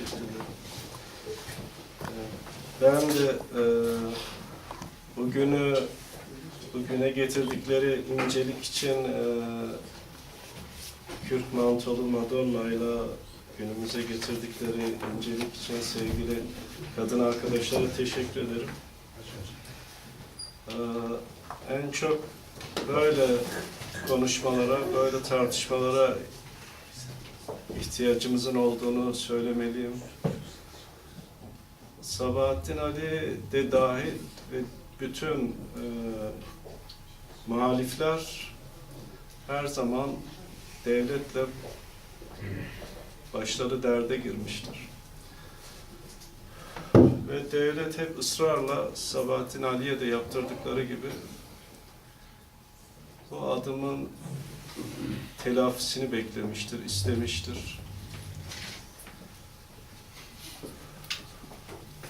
Ee, Ben de e, bugünü bugüne getirdikleri incelik için e, Kürk Mantolu Madonna ile günümüze getirdikleri incelik için sevgili kadın arkadaşlara teşekkür ederim. Ee, En çok böyle konuşmalara, böyle tartışmalara ihtiyacımızın olduğunu söylemeliyim. Sabahattin Ali de dahil ve bütün e, muhalifler her zaman devletle başları derde girmiştir. Ve devlet hep ısrarla Sabahattin Ali'ye de yaptırdıkları gibi bu adımın telafisini beklemiştir, istemiştir.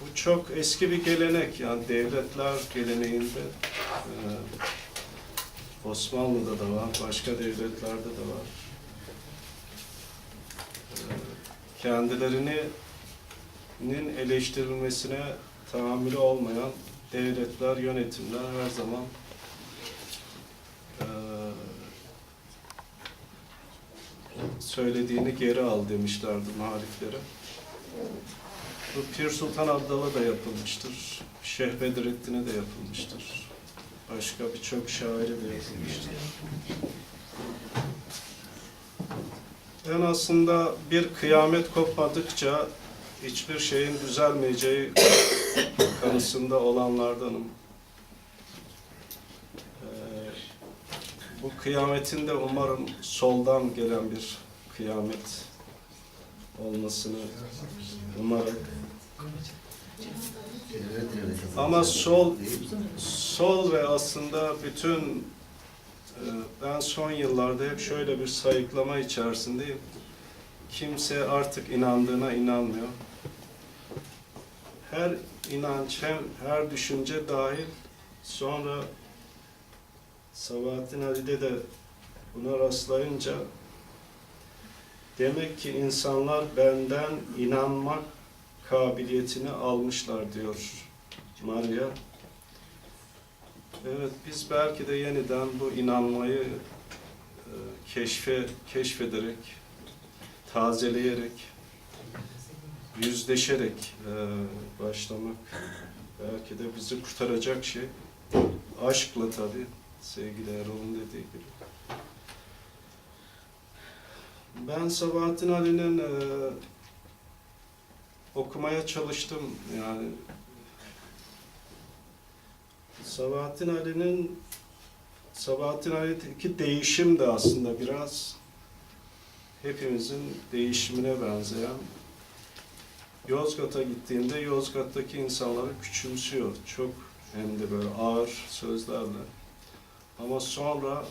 Bu çok eski bir gelenek yani devletler geleneğinde e, Osmanlı'da da var, başka devletlerde de var. E, kendilerinin eleştirilmesine tahammülü olmayan devletler, yönetimler her zaman söylediğini geri al demişlerdi muhaliflere. Bu Pir Sultan Abdal'a da yapılmıştır. Şeyh Bedrettin'e de yapılmıştır. Başka birçok şaire de yapılmıştır. Ben aslında bir kıyamet kopmadıkça hiçbir şeyin düzelmeyeceği kanısında olanlardanım. Ee, bu kıyametin de umarım soldan gelen bir kıyamet olmasını umarak ama sol sol ve aslında bütün e, ben son yıllarda hep şöyle bir sayıklama içerisindeyim. Kimse artık inandığına inanmıyor. Her inanç hem her düşünce dahil sonra Sabahattin Ali'de de buna rastlayınca demek ki insanlar benden inanmak kabiliyetini almışlar diyor Maria. Evet biz belki de yeniden bu inanmayı e, keşfe keşfederek, tazeleyerek, yüzleşerek e, başlamak belki de bizi kurtaracak şey. Aşkla tabii sevgili Erol'un dediği gibi. Ben Sabahattin Ali'nin e, okumaya çalıştım yani Sabahattin Ali'nin Sabahattin Ali'deki değişim de aslında biraz hepimizin değişimine benzeyen Yozgat'a gittiğinde Yozgat'taki insanları küçümsüyor. Çok hem de böyle ağır sözlerle. Ama sonra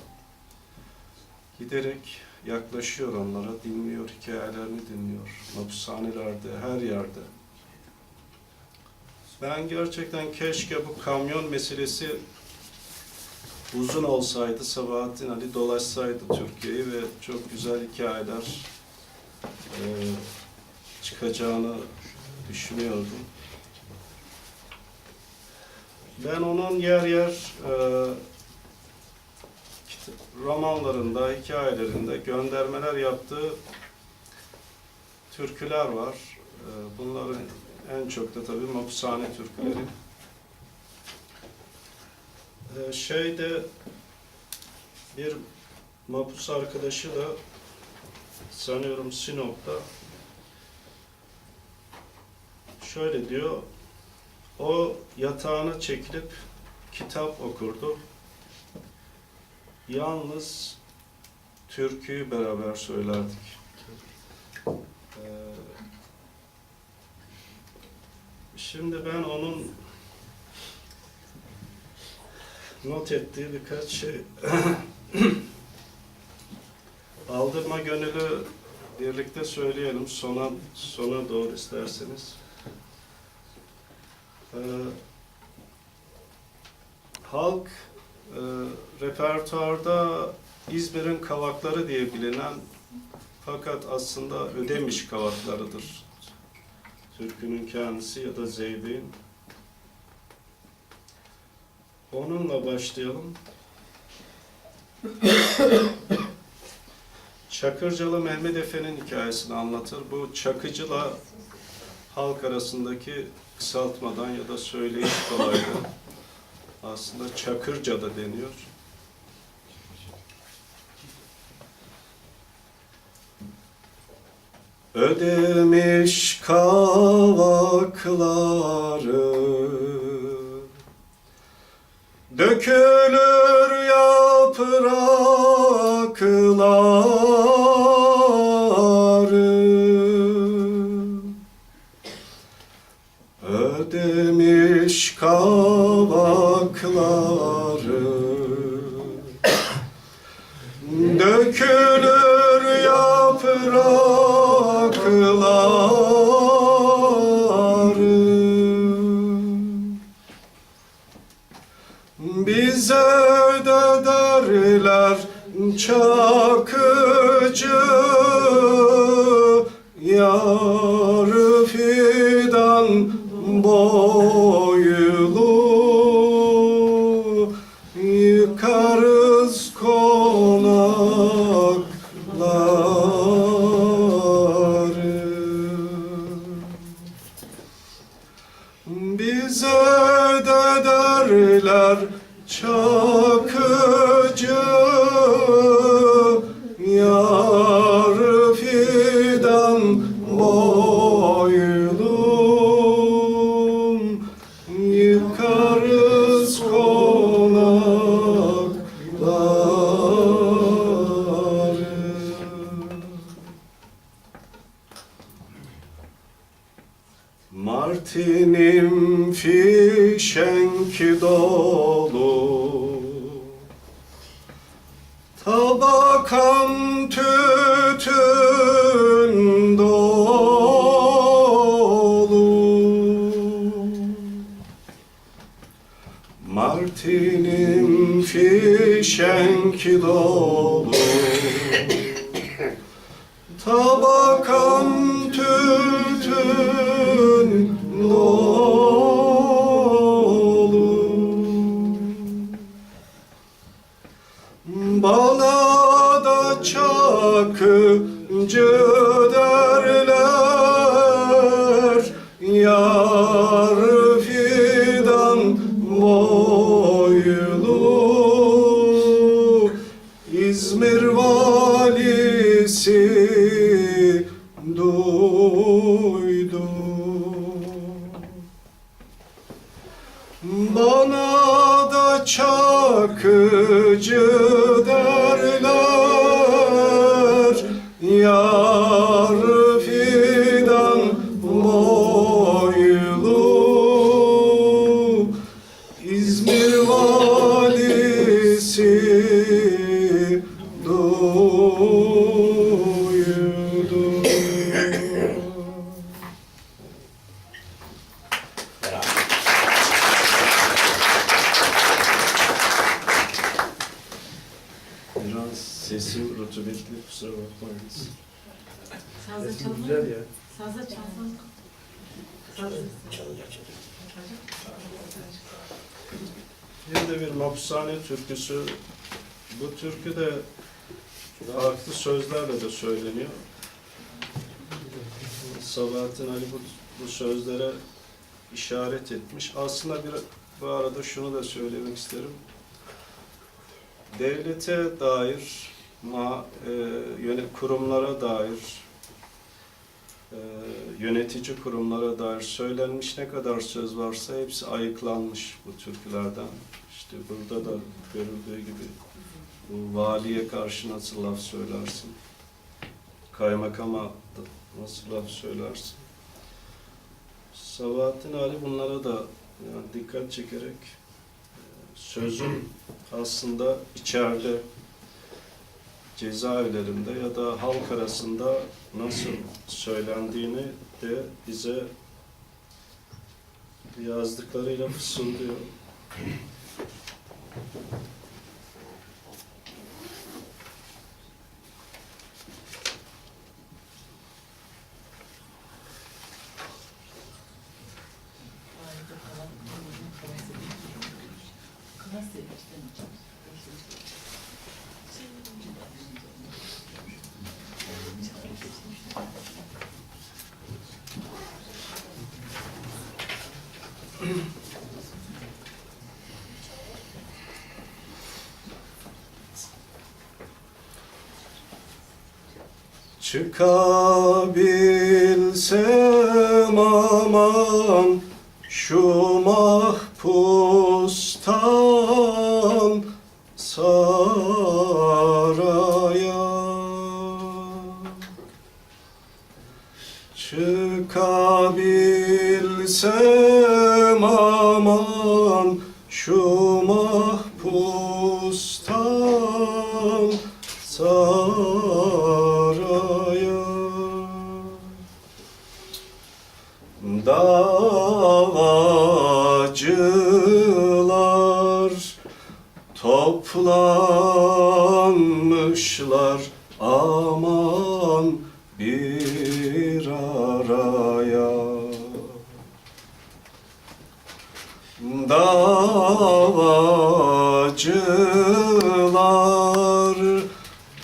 giderek yaklaşıyor onlara, dinliyor, hikayelerini dinliyor. Hapishanelerde, her yerde. Ben gerçekten keşke bu kamyon meselesi uzun olsaydı, Sabahattin Ali dolaşsaydı Türkiye'yi ve çok güzel hikayeler e, çıkacağını düşünüyordum. Ben onun yer yer e, romanlarında, hikayelerinde göndermeler yaptığı türküler var. E, bunların en çok da tabii Mapushane türküleri. E, şeyde bir Mapus arkadaşı da sanıyorum Sinop'ta şöyle diyor o yatağına çekilip kitap okurdu. Yalnız türküyü beraber söylerdik. Ee, şimdi ben onun not ettiği birkaç şey aldırma gönülü birlikte söyleyelim sona sona doğru isterseniz. Ee, halk e, repertuarda İzmir'in kavakları diye bilinen fakat aslında Ödemiş kavaklarıdır. Türkünün kendisi ya da Zeybe'in. Onunla başlayalım. Çakırcalı Mehmet Efe'nin hikayesini anlatır. Bu Çakıcı'la halk arasındaki kısaltmadan ya da söyleyiş kolaylığı aslında Çakırca da deniyor. Ödemiş kavakları Dökülür bize de derler çakıcı Yar fidan boylu. Yıkarız konakları. Bize de derler çakıcı Martinim fişenk dolu. Tabakam tütün dolu. Martinim fişenk dolu. Tabakam tütün do türküsü. Bu türkü de farklı sözlerle de söyleniyor. Sabahattin Ali bu, bu sözlere işaret etmiş. Aslında bir bu arada şunu da söylemek isterim. Devlete dair, ma, e, yöne, kurumlara dair, e, yönetici kurumlara dair söylenmiş ne kadar söz varsa hepsi ayıklanmış bu türkülerden. İşte burada da görüldüğü gibi bu valiye karşı nasıl laf söylersin? Kaymakama nasıl laf söylersin? Sabahattin Ali bunlara da yani dikkat çekerek e, sözün aslında içeride cezaevlerinde ya da halk arasında nasıl söylendiğini de bize yazdıklarıyla fısıldıyor. Çıkabilsem aman şu mahpustan saraya. Çıkabilsem aman şu araya Davacılar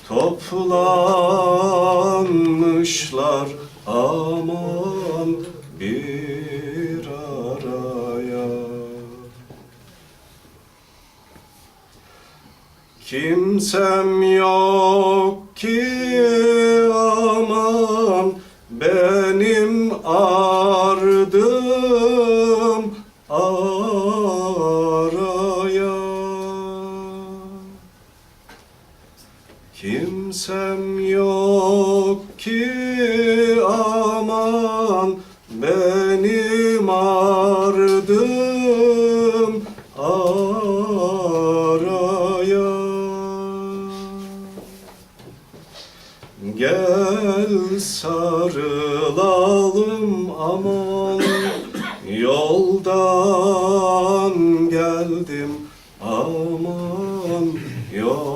toplanmışlar aman bir araya. Kimsem yok ki Gel sarılalım aman Yoldan geldim. Aman yorgunum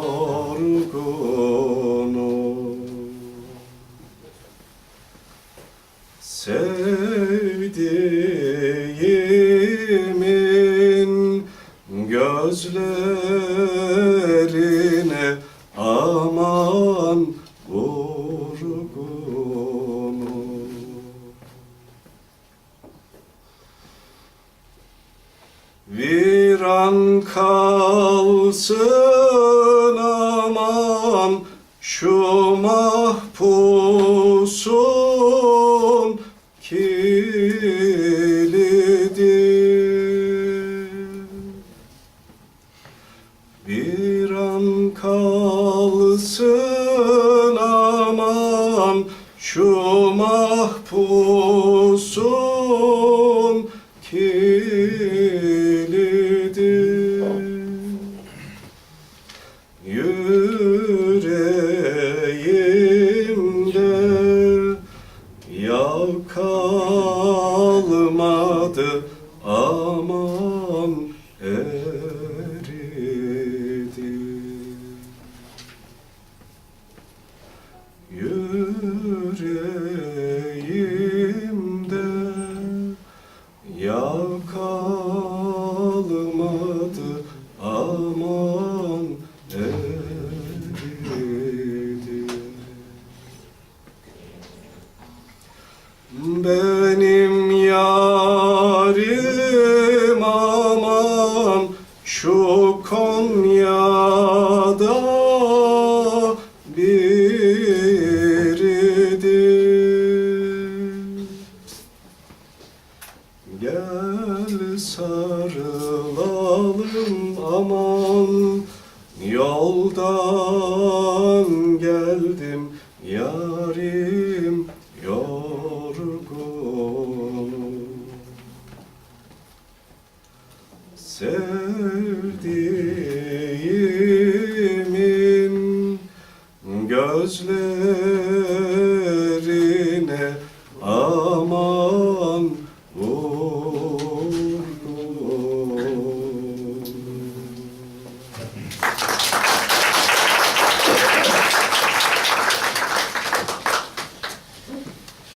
Sevdiğimin gözlerine aman vurgunum. Viran kalsın aman şu mahpusun kilidi Bir an kalsın mahpusun Sevdiğimin